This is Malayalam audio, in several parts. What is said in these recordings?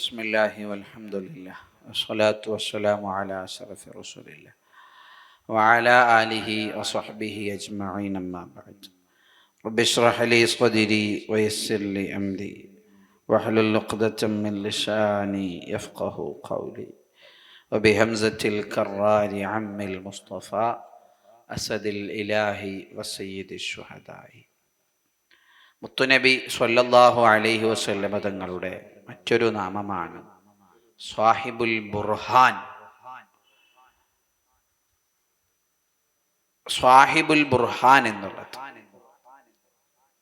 بسم الله والحمد لله والصلاة والسلام على أشرف رسول الله وعلى آله وصحبه أجمعين أما بعد. رب اشرح لي صدري ويسر لي أمري واحلل عقدة من لساني يفقه قولي وبهمزة الكرار عم المصطفى أسد الإله وسيد الشهداء. മുത്തുനബി സ്വല്ലല്ലാഹു അലൈഹി വസല്ലമ തങ്ങളുടെ മറ്റൊരു നാമമാണ്. സ്വാഹിബുൽ ബുർഹാൻ. സ്വാഹിബുൽ ബുർഹാൻ എന്നുള്ളത്.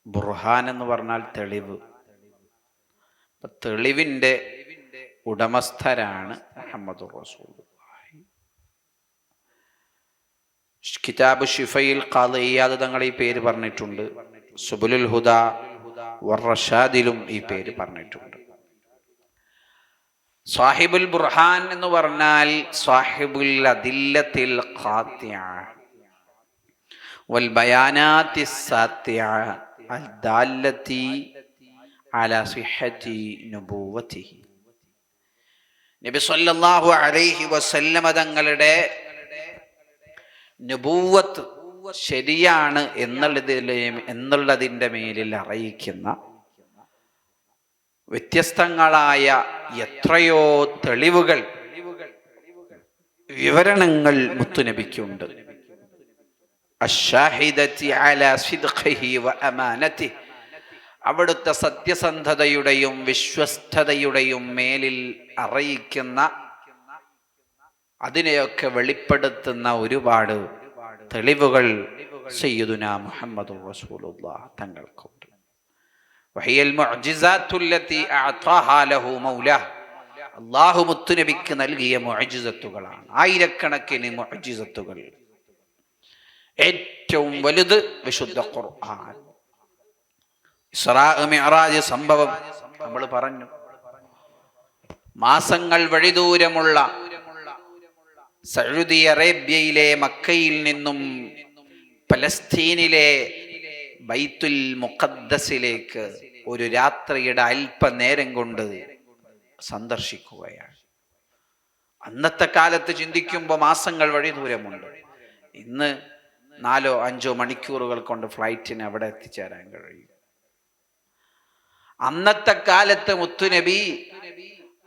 ബുർഹാൻ എന്ന് പറഞ്ഞാൽ തെളിവ്. തെളിവിന്റെ ഉടമസ്ഥരാണ് മുഹമ്മദ് റസൂൽ കിതാബ് ഷിഫയിൽ ഖാദിയാദ് തങ്ങൾ ഈ പേര് പറഞ്ഞിട്ടുണ്ട്. സുബുലുൽ ഹുദ വർഷാദിലും ഈ പേര് പറഞ്ഞിട്ടുണ്ട്. സാഹിബുൽ ബുർഹാൻ എന്ന് പറഞ്ഞാൽ സാഹിബുൽ അദില്ലത്തിൽ ഖാത്തിയ വൽ ബയാനാത്തി അൽ നബി അലൈഹി വസല്ലമ തങ്ങളുടെ ശരിയാണ് എന്നുള്ളതിലെ എന്നുള്ളതിന്റെ മേലിൽ അറിയിക്കുന്ന വ്യത്യസ്തങ്ങളായ എത്രയോ തെളിവുകൾ വിവരണങ്ങൾ മുത്തുനബിക്കുണ്ട്. അവിടുത്തെ സത്യസന്ധതയുടെയും വിശ്വസ്തതയുടെയും മേലിൽ അറിയിക്കുന്ന അതിനെയൊക്കെ വെളിപ്പെടുത്തുന്ന ഒരുപാട് തെളിവുകൾ സയ്യിദുന മുഹമ്മദ് റസൂലുള്ളാഹ് തങ്ങൾക്കുണ്ട്. വഹിയൽ മുഅ്ജിസാത്തുല്ലത്തി അഅതാഹാ ലഹു മൗലാഹ് അല്ലാഹു മുത്തുനബിക്ക് നൽകിയ മുഅ്ജിസത്തുകളാണ്. ആയിരക്കണക്കിന് മുഅ്ജിസത്തുകൾ. ഏറ്റവും വലുത് വിശുദ്ധ ഖുർആൻ. ഇസ്രാജ് സംഭവം നമ്മൾ പറഞ്ഞു. മാസങ്ങൾ വഴിദൂരമുള്ള സൗദി അറേബ്യയിലെ മക്കയിൽ നിന്നും പലസ്തീനിലെ ബൈത്തുൽ മുഖദ്ദസിലേക്ക് ഒരു രാത്രിയുടെ അല്പനേരം കൊണ്ട് സന്ദർശിക്കുകയാണ്. അന്നത്തെ കാലത്ത് ചിന്തിക്കുമ്പോൾ മാസങ്ങൾ വഴി ദൂരമുണ്ട്. ഇന്ന് നാലോ അഞ്ചോ മണിക്കൂറുകൾ കൊണ്ട് ഫ്ലൈറ്റിന് അവിടെ എത്തിച്ചേരാൻ കഴിയും. അന്നത്തെ കാലത്ത് മുത്തുനബി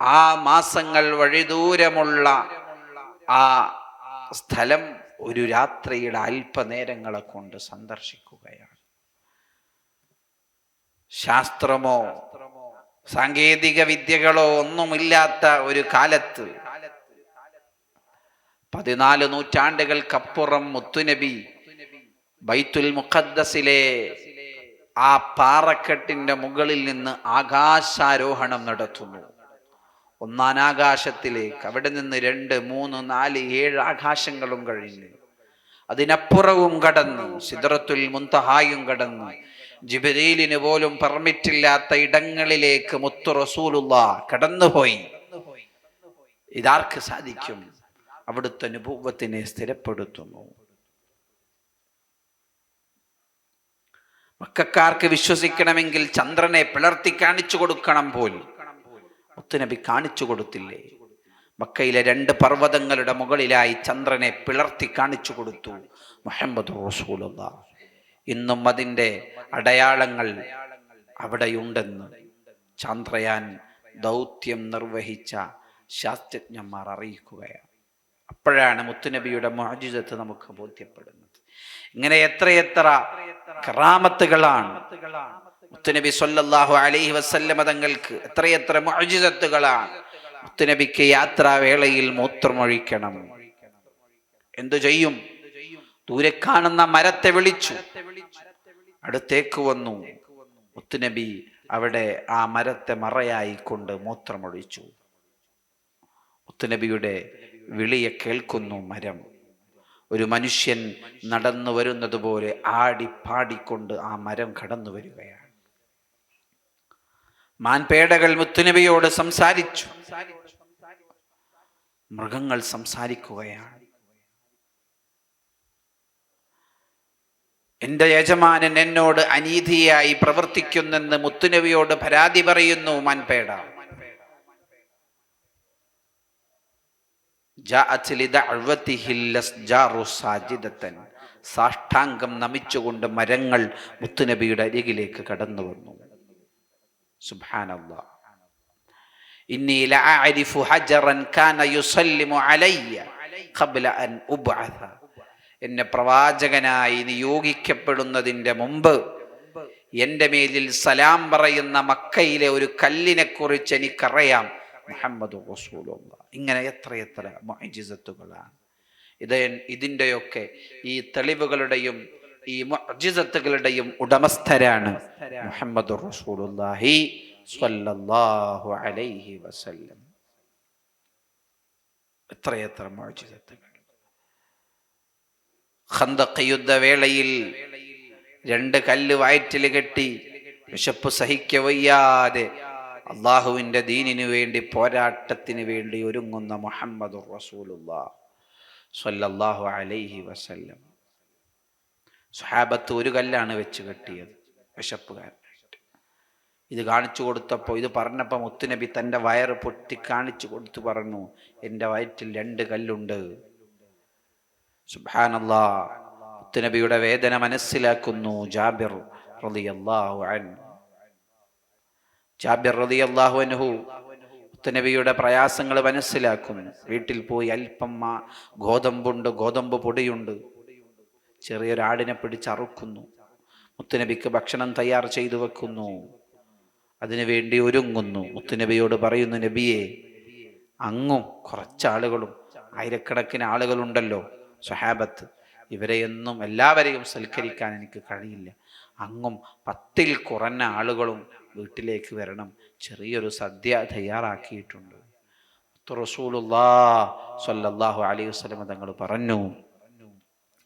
ആ മാസങ്ങൾ വഴി ദൂരമുള്ള ആ സ്ഥലം ഒരു രാത്രിയുടെ അല്പനേരങ്ങളെ കൊണ്ട് സന്ദർശിക്കുകയാണ്. ശാസ്ത്രമോ സാങ്കേതിക വിദ്യകളോ ഒന്നുമില്ലാത്ത ഒരു കാലത്ത് പതിനാല് നൂറ്റാണ്ടുകൾക്കപ്പുറം മുത്തുനബി ബൈത്തുൽ മുഖദ്ദസിലെ ആ പാറക്കെട്ടിന്റെ മുകളിൽ നിന്ന് ആകാശാരോഹണം നടത്തുന്നു. ഒന്നാം ആകാശത്തിലേക്ക്. അവിടെ നിന്ന് രണ്ട് മൂന്ന് നാല് ഏഴ് ആകാശങ്ങളും കഴിഞ്ഞു. അതിനപ്പുറവും കടന്നു. സിദ്റത്തുൽ മുന്തഹായും കടന്നു. ജിബരീലിന് പോലും പെർമിറ്റില്ലാത്ത ഇടങ്ങളിലേക്ക് മുത്തു റസൂലുള്ള കടന്നുപോയി. ഇതാർക്ക് സാധിക്കും? അവിടുത്തെ അനുഭവത്തിനെ സ്ഥിരപ്പെടുത്തുന്നു. മക്കാർക്ക് വിശ്വസിക്കണമെങ്കിൽ ചന്ദ്രനെ പിളർത്തി കാണിച്ചു കൊടുക്കണം പോലും. മുത്തുനബി കാണിച്ചു കൊടുത്തില്ലേ? മക്കയിലെ രണ്ട് പർവതങ്ങളുടെ മുകളിലായി ചന്ദ്രനെ പിളർത്തി കാണിച്ചു കൊടുത്തു മുഹമ്മദ് റസൂലുള്ള ഇന്നും അതിന്റെ അടയാളങ്ങൾ അവിടെയുണ്ടെന്ന് ചന്ദ്രയാൻ ദൗത്യം നിർവഹിച്ച ശാസ്ത്രജ്ഞന്മാർ അറിയിക്കുകയാണ്. അപ്പോഴാണ് മുത്തുനബിയുടെ മോജിതത്ത് നമുക്ക് ബോധ്യപ്പെടുന്നത്. ഇങ്ങനെ എത്രയെത്ര കറാമത്തുകളാണ് മുത്തുനബി സൊല്ലാഹു അലൈഹി വസല്ലമ തങ്ങൾക്ക് എത്രയെത്ര മുഅ്ജിസത്തുകളാണ്. മുത്തുനബിക്ക് യാത്രാവേളയിൽ മൂത്രമൊഴിക്കണം. എന്തു ചെയ്യും? ദൂരെ കാണുന്ന മരത്തെ വിളിച്ചു. അടുത്തേക്ക് വന്നു. മുത്തുനബി അവിടെ ആ മരത്തെ മറയായി കൊണ്ട് മൂത്രമൊഴിച്ചു. മുത്തുനബിയുടെ വിളിയെ കേൾക്കുന്നു മരം. ഒരു മനുഷ്യൻ നടന്നു വരുന്നത് പോലെ ആടി പാടിക്കൊണ്ട് ആ മരം കടന്നു വരികയാണ് മാൻപേടകൾ മുത്തുനബിയോട് സംസാരിച്ചു. മൃഗങ്ങൾ സംസാരിക്കുകയാണ്. എന്റെ യജമാനൻ എന്നോട് അനീതിയായി പ്രവർത്തിക്കുന്നെന്ന് മുത്തുനബിയോട് പരാതി പറയുന്നു മാൻപേട. സാഷ്ടാംഗം നമിച്ചുകൊണ്ട് മരങ്ങൾ മുത്തുനബിയുടെ അരികിലേക്ക് കടന്നു വന്നു ഉബ്അഥ. എന്നെ പ്രവാചകനായി നിയോഗിക്കപ്പെടുന്നതിന്റെ മുമ്പ് എന്റെ മേലിൽ സലാം പറയുന്ന മക്കയിലെ ഒരു കല്ലിനെ കുറിച്ച് എനിക്കറിയാം. മുഹമ്മദ് റസൂലുള്ള. ഇങ്ങനെ എത്രയെത്ര മുഅ്ജിസത്തുകളാണ്. ഇത് ഇതിന്റെയൊക്കെ ഈ തെളിവുകളുടെയും ഈ മുഅ്ജിസത്തുകളുടെയും ഉടമസ്ഥരാണ്. മുഹമ്മദ് റസൂലുള്ളാഹി സ്വല്ലല്ലാഹു അലൈഹി വസല്ലം. എത്രയെത്ര മുഅ്ജിസത്തുകൾ ഖന്തഖ് യുദ്ധവേളയിൽ രണ്ട് കല്ല് വയറ്റിൽ കെട്ടി വിശപ്പ് സഹിക്ക വയ്യാതെ അള്ളാഹുവിന്റെ ദീനിനു വേണ്ടി പോരാട്ടത്തിന് വേണ്ടി ഒരുങ്ങുന്ന മുഹമ്മദ് സ്വല്ലല്ലാഹു അലൈഹി വസല്ലം. സുഹാബത്ത് ഒരു കല്ലാണ് വെച്ച് കെട്ടിയത്. വിശപ്പുകാരനായിട്ട്. ഇത് കാണിച്ചു കൊടുത്തപ്പോൾ ഇത് പറഞ്ഞപ്പോൾ മുത്തുനബി തന്റെ വയറ് പൊട്ടി കാണിച്ചു കൊടുത്തു പറഞ്ഞു എന്റെ വയറ്റിൽ രണ്ട് കല്ലുണ്ട്. സുബാനല്ലാ മുത്തുനബിയുടെ വേദന മനസ്സിലാക്കുന്നു ജാബിർ റളിയല്ലാഹു അൻ ജാബിർ റളിയല്ലാഹു അൻഹു മുത്തുനബിയുടെ പ്രയാസങ്ങൾ മനസ്സിലാക്കുന്നു. വീട്ടിൽ പോയി അല്പം ഗോതമ്പുണ്ട് ഗോതമ്പ് പൊടിയുണ്ട്. ചെറിയൊരാടിനെ പിടിച്ചറുക്കുന്നു മുത്തുനബിക്ക് ഭക്ഷണം തയ്യാർ ചെയ്തു വെക്കുന്നു. അതിനുവേണ്ടി ഒരുങ്ങുന്നു. മുത്തുനബിയോട് പറയുന്നു നബിയെ അങ്ങും കുറച്ചാളുകളും ആയിരക്കണക്കിന് ആളുകളുണ്ടല്ലോ സഹാബത്ത് ഇവരെയൊന്നും എല്ലാവരെയും സൽക്കരിക്കാൻ എനിക്ക് കഴിയില്ല. അങ്ങും പത്തിൽ കുറഞ്ഞ ആളുകളും വീട്ടിലേക്ക് വരണം. ചെറിയൊരു സദ്യ തയ്യാറാക്കിയിട്ടുണ്ട്. റസൂലുള്ളാ സല്ലല്ലാഹു അലൈഹി വസല്ലം തങ്ങൾ പറഞ്ഞു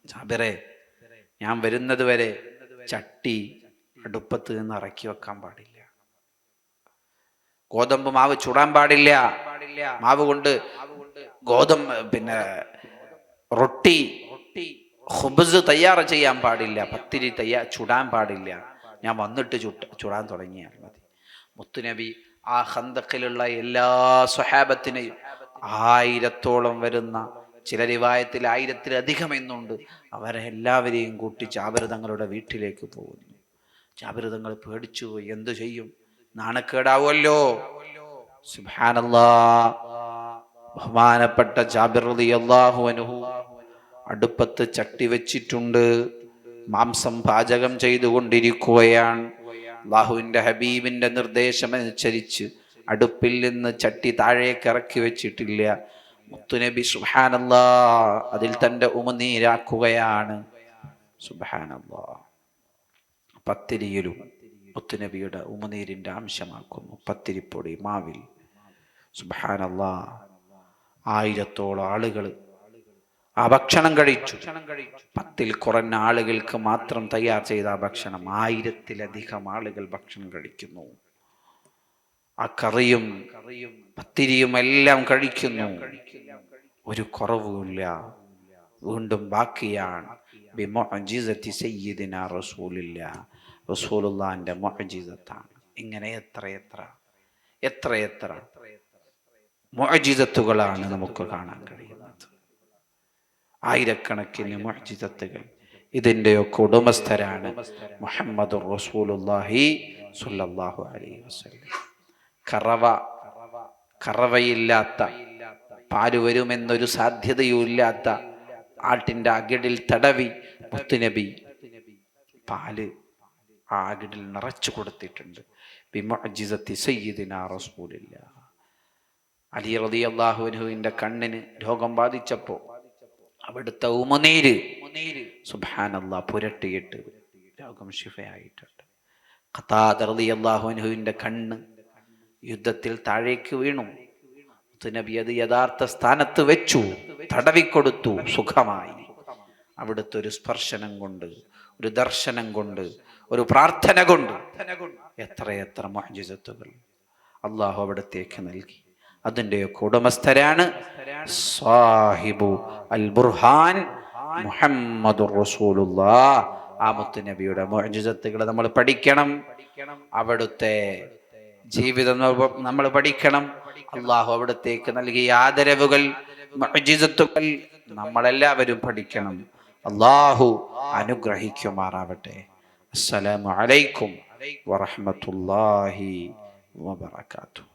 ജാബിറെ ഞാൻ വരുന്നത് വരെ ചട്ടി അടുപ്പത്ത് നിന്ന് ഇറക്കി വെക്കാൻ പാടില്ല. ഗോതമ്പ് മാവ് ചുടാൻ പാടില്ല. മാവ് കൊണ്ട് ഗോതമ്പ് പിന്നെ റൊട്ടി ഹുബസ് തയ്യാറ് ചെയ്യാൻ പാടില്ല. പത്തിരി തയ്യാ ചുടാൻ പാടില്ല. ഞാൻ വന്നിട്ട് ചുട്ട ചുടാൻ തുടങ്ങിയാൽ മതി. മുത്തുനബി ആ ഹന്തക്കിലുള്ള എല്ലാ സ്വഹാബത്തിനെയും ആയിരത്തോളം വരുന്ന ചില റിവായത്തിൽ ആയിരത്തിലധികം എന്നുണ്ട്. അവരെ എല്ലാവരെയും കൂട്ടി ജാബിർ തങ്ങളുടെ വീട്ടിലേക്ക് പോകുന്നു. ജാബിർ തങ്ങൾ പേടിച്ചു പോയി. എന്തു ചെയ്യും? നാണക്കേടാവുമല്ലോ. ബഹുമാനപ്പെട്ട അടുപ്പത്ത് ചട്ടി വെച്ചിട്ടുണ്ട്. മാംസം പാചകം ചെയ്തുകൊണ്ടിരിക്കുകയാണ്. അള്ളാഹുവിന്റെ ഹബീബിന്റെ നിർദ്ദേശമനുസരിച്ച് അടുപ്പിൽ നിന്ന് ചട്ടി താഴേക്ക് ഇറക്കി വെച്ചിട്ടില്ല. മുത്തുനബി സുബാനല്ലാ അതിൽ തന്റെ ഉമനീരാക്കുകയാണ് സുബാനല്ലാ പത്തിരിയിലും മുത്തുനബിയുടെ ഉമനീരിന്റെ അംശമാക്കുന്നു. പത്തിരിപ്പൊടി മാവിൽ. സുബാനല്ലാ ആയിരത്തോളം ആളുകൾ ആ ഭക്ഷണം കഴിച്ചു. പത്തിൽ കുറഞ്ഞ ആളുകൾക്ക് മാത്രം തയ്യാർ ചെയ്ത ഭക്ഷണം ആയിരത്തിലധികം ആളുകൾ ഭക്ഷണം കഴിക്കുന്നു. ആ കറിയും പത്തിരിയും എല്ലാം കഴിക്കുന്നു. ഒരു കുറവുമില്ല. വീണ്ടും ബാക്കിയാണ്. ബിമൊഅജിസത്തി സയ്യിദിന റസൂലില്ല. റസൂലുള്ളാന്റെ മൊഅജിസത്താണ്. ഇങ്ങനെ എത്ര എത്ര എത്ര എത്ര മൊഹജിതത്തുകളാണ് നമുക്ക് കാണാൻ കഴിയുന്നത്. ആയിരക്കണക്കിന് മൊഅജിസത്തുകൾ ഇതിന്റെയൊക്കെ ഉടമസ്ഥരാണ് മുഹമ്മദ് റസൂലുള്ളാഹി സുല്ലാഹു അലൈഹി വസല്ലം. കറവ കറവയില്ലാത്ത പാൽ വരുമെന്നൊരു സാധ്യതയുമില്ലാത്ത ആട്ടിന്റെ അകിടിൽ തടവി മുത്തുനബി പാൽ ആ അകിടിൽ നിറച്ചു കൊടുത്തിട്ടുണ്ട്. റസൂലില്ല. അലി റതി അള്ളാഹുവിന്റെ കണ്ണിന് രോഗം ബാധിച്ചപ്പോൾ അവിടുത്തെ ഉമനീര് സുബാനല്ലാ പുരട്ടിയിട്ട് രോഗം ശിഫയായിട്ടുണ്ട്. ഖത്താദ് റതി അള്ളാഹുവിന്റെ കണ്ണ് യുദ്ധത്തിൽ താഴേക്ക് വീണു. നബി അത് യഥാർത്ഥ സ്ഥാനത്ത് വെച്ചു. തടവിക്കൊടുത്തു. സുഖമായി. അവിടുത്തെ ഒരു സ്പർശനം കൊണ്ട് ഒരു ദർശനം കൊണ്ട് ഒരു പ്രാർത്ഥന കൊണ്ട് എത്രയെത്ര മഹജിസത്തുകൾ അള്ളാഹു അവിടത്തേക്ക് നൽകി. അതിന്റെയൊക്കെ ഉടമസ്ഥരാണ് സാഹിബു അൽ ബുർഹാൻ മുഹമ്മദ് റസൂലുള്ള. ആ മുത്തുനബിയുടെ മോജിസത്തുകൾ നമ്മൾ പഠിക്കണം. അവിടുത്തെ ജീവിതം നമ്മൾ പഠിക്കണം. അള്ളാഹു അവിടത്തേക്ക് നൽകിയ ആദരവുകൾ നമ്മളെല്ലാവരും പഠിക്കണം. അള്ളാഹു അനുഗ്രഹിക്കുമാറാവട്ടെ. അസ്സലാമു അലൈക്കും വറഹ്മത്തുള്ളാഹി വബറകാതുഹു.